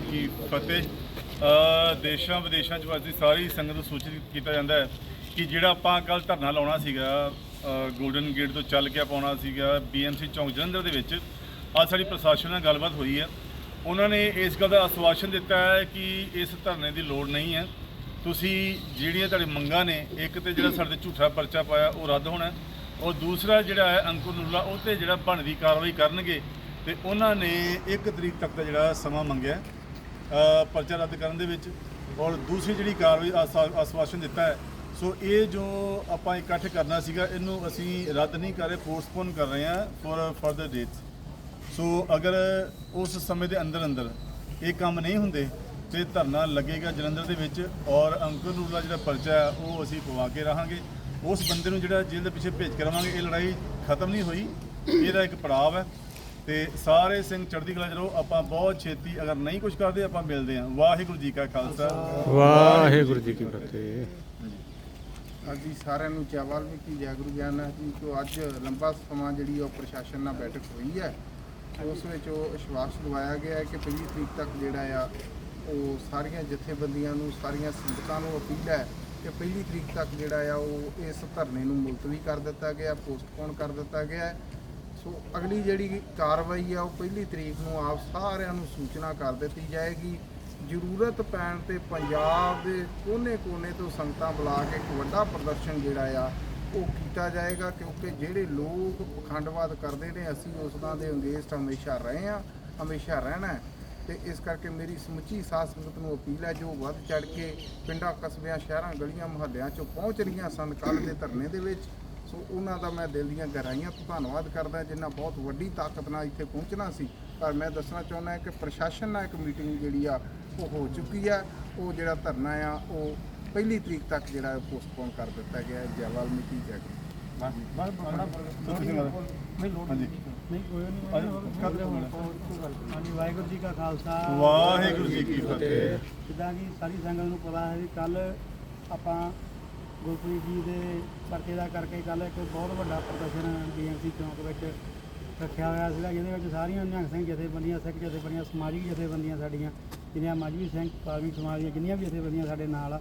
ਜੀ ਕੀ ਫਤਿਹ। ਦੇਸ਼ਾਂ ਵਿਦੇਸ਼ਾਂ 'ਚ ਵਸਦੀ ਸਾਰੀ ਸੰਗਤ ਨੂੰ ਸੂਚਿਤ ਕੀਤਾ ਜਾਂਦਾ ਹੈ ਕਿ ਜਿਹੜਾ ਆਪਾਂ ਕੱਲ ਧਰਨਾ ਲਾਉਣਾ ਸੀਗਾ ਗੋਲਡਨ ਗੇਟ ਤੋਂ ਚੱਲ ਕੇ ਪਾਉਣਾ ਸੀਗਾ ਬੀਐਮਸੀ ਚੌਂਕ ਜਲੰਧਰ ਦੇ ਵਿੱਚ, ਅੱਜ ਸਾਡੀ ਪ੍ਰਸ਼ਾਸਨ ਨਾਲ ਗੱਲਬਾਤ ਹੋਈ ਹੈ। ਉਹਨਾਂ ਨੇ ਇਸ ਗੱਲ ਦਾ ਆਸ਼ਵਾਸਨ ਦਿੱਤਾ ਹੈ ਕਿ ਇਸ ਧਰਨੇ ਦੀ ਲੋੜ ਨਹੀਂ ਹੈ। ਤੁਸੀਂ ਜਿਹੜੀਆਂ ਤੁਹਾਡੀ ਮੰਗਾਂ ਨੇ, ਇੱਕ ਤੇ ਜਿਹੜਾ ਸਾਡੇ ਤੇ ਝੂਠਾ ਪਰਚਾ ਪਾਇਆ, ਉਹ ਰੱਦ ਹੋਣਾ ਔਰ ਦੂਸਰਾ ਜਿਹੜਾ ਹੈ, ਅੰਕੁਰ ਨੂਲਾ ਉਹ ਤੇ ਜਿਹੜਾ ਬਣਦੀ ਕਾਰਵਾਈ ਕਰਨਗੇ, ਤੇ ਉਹਨਾਂ ਨੇ 1 ਤਰੀਕ ਤੱਕ ਦਾ ਜਿਹੜਾ ਸਮਾਂ ਮੰਗਿਆ ਪਰਚਾ ਰੱਦ ਕਰਨ ਦੇ ਵਿੱਚ ਔਰ ਦੂਸਰੀ ਜਿਹੜੀ ਕਾਰਵਾਈ ਆਸਾ- ਆਸ਼ਵਾਸਨ ਦਿੱਤਾ ਹੈ। ਸੋ ਇਹ ਜੋ ਆਪਾਂ ਇਕੱਠ ਕਰਨਾ ਸੀਗਾ, ਇਹਨੂੰ ਅਸੀਂ ਰੱਦ ਨਹੀਂ ਕਰ ਰਹੇ, ਪੋਸਟਪੋਨ ਕਰ ਰਹੇ ਹਾਂ ਫॉर ਫਰਦਰ ਡੇਟਸ ਸੋ ਅਗਰ ਉਸ ਸਮੇਂ ਦੇ ਅੰਦਰ ਅੰਦਰ ਇਹ ਕੰਮ ਨਹੀਂ ਹੁੰਦੇ, ਤੇ ਧਰਨਾ ਲੱਗੇਗਾ ਜਲੰਧਰ ਦੇ ਵਿੱਚ ਔਰ ਅੰਕੁਰ ਨੂਰ ਦਾ ਜਿਹੜਾ ਪਰਚਾ ਹੈ, ਉਹ ਅਸੀਂ ਪਵਾ ਕੇ ਰਹਾਂਗੇ। ਉਸ ਬੰਦੇ ਨੂੰ ਜਿਹੜਾ ਜੇਲ੍ਹ ਦੇ ਪਿੱਛੇ ਭੇਜ ਕੇ ਰਵਾਂਗੇ, ਇਹ ਲੜਾਈ ਖਤਮ ਨਹੀਂ ਹੋਈ, ਇਹਦਾ ਇੱਕ ਪੜਾਅ ਹੈ। ਤੇ ਸਾਰੇ ਸਿੰਘ ਚੜ੍ਹਦੀ ਕਲਾ ਰਹੋ ਆਪਾਂ ਬਹੁਤ ਛੇਤੀ ਅਗਰ ਨਹੀਂ ਕੁਝ ਕਰਦੇ ਆਪਾਂ ਮਿਲਦੇ ਹਾਂ। ਵਾਹਿਗੁਰੂ ਜੀ ਕਾ ਖਾਲਸਾ। ਵਾਹਿਗੁਰੂ ਜੀ ਕੀ ਫਤਿਹ। ਹਾਂਜੀ ਸਾਰਿਆਂ ਨੂੰ ਜੈ ਵਾਲਮੀਕੀ ਜੈ ਗੁਰੂ ਗਿਆਨ ਜੀ। ਤੋਂ ਅੱਜ ਲੰਬਾ ਸਮਾਂ ਜਿਹੜੀ ਉਹ ਪ੍ਰਸ਼ਾਸਨ ਨਾਲ ਬੈਠਕ ਹੋਈ ਹੈ ਉਸ ਵਿੱਚ ਉਹ ਵਿਸ਼ਵਾਸ ਦਿਵਾਇਆ ਗਿਆ ਹੈ ਕਿ ਪਹਿਲੀ ਤਰੀਕ ਤੱਕ ਜਿਹੜਾ ਆ ਉਹ ਸਾਰੀਆਂ ਜਥੇਬੰਦੀਆਂ ਨੂੰ ਸਾਰੀਆਂ ਸੰਗਤਾਂ ਨੂੰ ਅਪੀਲ ਹੈ ਕਿ ਪਹਿਲੀ ਤਰੀਕ ਤੱਕ ਜਿਹੜਾ ਆ ਉਹ ਇਸ ਧਰਨੇ ਨੂੰ ਮੁਲਤਵੀ ਕਰ ਦਿੱਤਾ ਗਿਆ ਪੋਸਟਪੋਨ ਕਰ ਦਿੱਤਾ ਗਿਆ ਹੈ। ਸੋ ਅਗਲੀ ਜਿਹੜੀ ਕਾਰਵਾਈ ਆ, ਉਹ ਪਹਿਲੀ ਤਰੀਕ ਨੂੰ ਆਪ ਸਾਰਿਆਂ ਨੂੰ ਸੂਚਨਾ ਕਰ ਦਿੱਤੀ ਜਾਏਗੀ। ਜ਼ਰੂਰਤ ਪੈਣ ਤੇ ਪੰਜਾਬ ਦੇ ਕੋਨੇ-ਕੋਨੇ ਤੋਂ ਸੰਗਤਾਂ ਬੁਲਾ ਕੇ ਇੱਕ ਵੱਡਾ ਪ੍ਰਦਰਸ਼ਨ ਜਿਹੜਾ ਆ, ਉਹ ਕੀਤਾ ਜਾਏਗਾ, ਕਿਉਂਕਿ ਜਿਹੜੇ ਲੋਕ ਪਖੰਡਵਾਦ ਕਰਦੇ ਨੇ, ਅਸੀਂ ਉਸ ਦਾ ਦੇ ਅੰਗੇਸਟ ਹਮੇਸ਼ਾ ਰਹੇ ਆ ਹਮੇਸ਼ਾ ਰਹਿਣਾ ਹੈ। ਤੇ ਇਸ ਕਰਕੇ ਮੇਰੀ ਸਮੁੱਚੀ ਸਾਧ ਸੰਗਤ ਨੂੰ ਅਪੀਲ ਹੈ, ਜੋ ਵੱਧ ਚੜ ਕੇ ਪਿੰਡਾਂ, ਕਸਬਿਆਂ, ਸ਼ਹਿਰਾਂ, ਗਲੀਆਂ, ਮੁਹੱਲਿਆਂ 'ਚੋਂ ਪਹੁੰਚ ਰਹੀਆਂ ਸਨ, ਕੱਲ੍ਹ ਦੇ ਧਰਨੇ ਦੇ ਵਿੱਚ ਸੋ ਉਹਨਾਂ ਦਾ ਮੈਂ ਦਿਲ ਦੀਆਂ ਗਹਿਰਾਈਆਂ ਤੋਂ ਧੰਨਵਾਦ ਕਰਦਾ ਜਿਨ੍ਹਾਂ ਬਹੁਤ ਵੱਡੀ ਤਾਕਤ ਨਾਲ ਇੱਥੇ ਪਹੁੰਚਣਾ ਸੀ। ਪਰ ਮੈਂ ਦੱਸਣਾ ਚਾਹੁੰਦਾ ਕਿ ਪ੍ਰਸ਼ਾਸਨ ਨਾਲ ਇੱਕ ਮੀਟਿੰਗ ਜਿਹੜੀ ਆ ਉਹ ਹੋ ਚੁੱਕੀ ਆ ਉਹ ਜਿਹੜਾ ਧਰਨਾ ਆ ਉਹ ਪਹਿਲੀ ਤਰੀਕ ਤੱਕ ਜਿਹੜਾ ਪੋਸਟਪੋਨ ਕਰ ਦਿੱਤਾ ਗਿਆ ਹੈ। ਜੈ ਵਾਲਮੀਕੀ ਜੈ ਗੁਰੂ। ਹਾਂਜੀ। ਨਹੀਂ ਕੋਈ ਨਹੀਂ ਹਾਂਜੀ ਵਾਹਿਗੁਰੂ ਜੀ ਕਾ ਖਾਲਸਾ। ਵਾਹਿਗੁਰੂ ਜੀ ਕੀ ਫਤਿਹ। ਜਿੱਦਾਂ ਕਿ ਸਾਰੀ ਸੰਗਤ ਨੂੰ ਪਤਾ ਹੈ ਕਿ ਕੱਲ ਆਪਾਂ ਗੁਰਪ੍ਰੀਤ ਜੀ ਦੇ ਪਰਚੇ ਦਾ ਕਰਕੇ ਕੱਲ ਇੱਕ ਬਹੁਤ ਵੱਡਾ ਪ੍ਰਦਰਸ਼ਨ ਬੀਐਮਸੀ ਚੌਂਕ ਵਿੱਚ ਰੱਖਿਆ ਹੋਇਆ ਸੀਗਾ, ਜਿਹਦੇ ਵਿੱਚ ਸਾਰੀਆਂ ਨਿਹੰਗ ਸਿੰਘ ਜਥੇਬੰਦੀਆਂ, ਸਿੱਖ ਜਥੇਬੰਦੀਆਂ, ਸਮਾਜਿਕ ਜਥੇਬੰਦੀਆਂ ਸਾਡੀਆਂ, ਜਿੰਨੀਆਂ ਮਾਝੀ ਸਿੰਘ ਪਾਰਵੀ ਸਮਾਜ ਦੀਆਂ ਜਿੰਨੀਆਂ ਵੀ ਜਥੇਬੰਦੀਆਂ ਸਾਡੇ ਨਾਲ ਆ,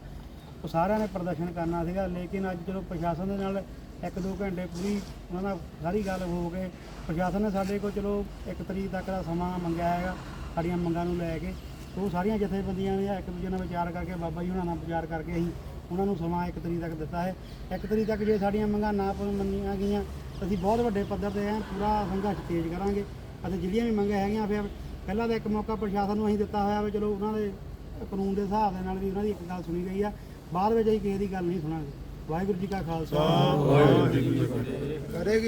ਉਹ ਸਾਰਿਆਂ ਨੇ ਪ੍ਰਦਰਸ਼ਨ ਕਰਨਾ ਸੀਗਾ। ਲੇਕਿਨ ਅੱਜ ਚਲੋ ਪ੍ਰਸ਼ਾਸਨ ਦੇ ਨਾਲ ਇੱਕ ਦੋ ਘੰਟੇ ਪੂਰੀ ਉਹਨਾਂ ਨਾਲ ਸਾਰੀ ਗੱਲ ਹੋ ਕੇ ਪ੍ਰਸ਼ਾਸਨ ਨੇ ਸਾਡੇ ਕੋਲ ਚਲੋ ਇੱਕ ਤਰੀਕ ਤੱਕ ਦਾ ਸਮਾਂ ਮੰਗਿਆ ਹੈਗਾ, ਸਾਡੀਆਂ ਮੰਗਾਂ ਨੂੰ ਲੈ ਕੇ, ਉਹ ਸਾਰੀਆਂ ਜਥੇਬੰਦੀਆਂ ਨੇ ਇੱਕ ਦੂਜੇ ਨਾਲ ਵਿਚਾਰ ਕਰਕੇ ਬਾਬਾ ਜੀ ਉਹਨਾਂ ਨਾਲ ਵਿਚਾਰ ਕਰਕੇ ਅਸੀਂ ਉਹਨਾਂ ਨੂੰ ਸਮਾਂ ਇੱਕ ਤਰੀਕ ਤੱਕ ਦਿੱਤਾ ਹੈ। ਇੱਕ ਤਰੀਕ ਤੱਕ ਜੇ ਸਾਡੀਆਂ ਮੰਗਾਂ ਨਾ ਪ- ਮੰਨੀਆਂ ਗਈਆਂ ਤਾਂ ਅਸੀਂ ਬਹੁਤ ਵੱਡੇ ਪੱਧਰ ਤੇ ਐਂ ਪੂਰਾ ਸੰਘਰਸ਼ ਤੇਜ਼ ਕਰਾਂਗੇ। ਅਤੇ ਜਿਹੜੀਆਂ ਵੀ ਮੰਗਾਂ ਹੈਗੀਆਂ ਫਿਰ ਪਹਿਲਾਂ ਤਾਂ ਇੱਕ ਮੌਕਾ ਪ੍ਰਸ਼ਾਸਨ ਨੂੰ ਅਸੀਂ ਦਿੱਤਾ ਹੋਇਆ ਵੀ ਚਲੋ ਉਹਨਾਂ ਦੇ ਕਾਨੂੰਨ ਦੇ ਹਿਸਾਬ ਦੇ ਨਾਲ ਵੀ ਉਹਨਾਂ ਦੀ ਇੱਕ ਗੱਲ ਸੁਣੀ ਗਈ ਆ। ਬਾਅਦ ਵਿੱਚ ਅਸੀਂ ਕਿਸੇ ਦੀ ਗੱਲ ਨਹੀਂ ਸੁਣਾਂਗੇ। ਵਾਹਿਗੁਰੂ ਜੀ ਕਾ ਖਾਲਸਾ। ਵਾਹਿਗੁਰੂ ਜੀ ਕੀ ਫਤਿਹ। ਕਰੇਗੀ।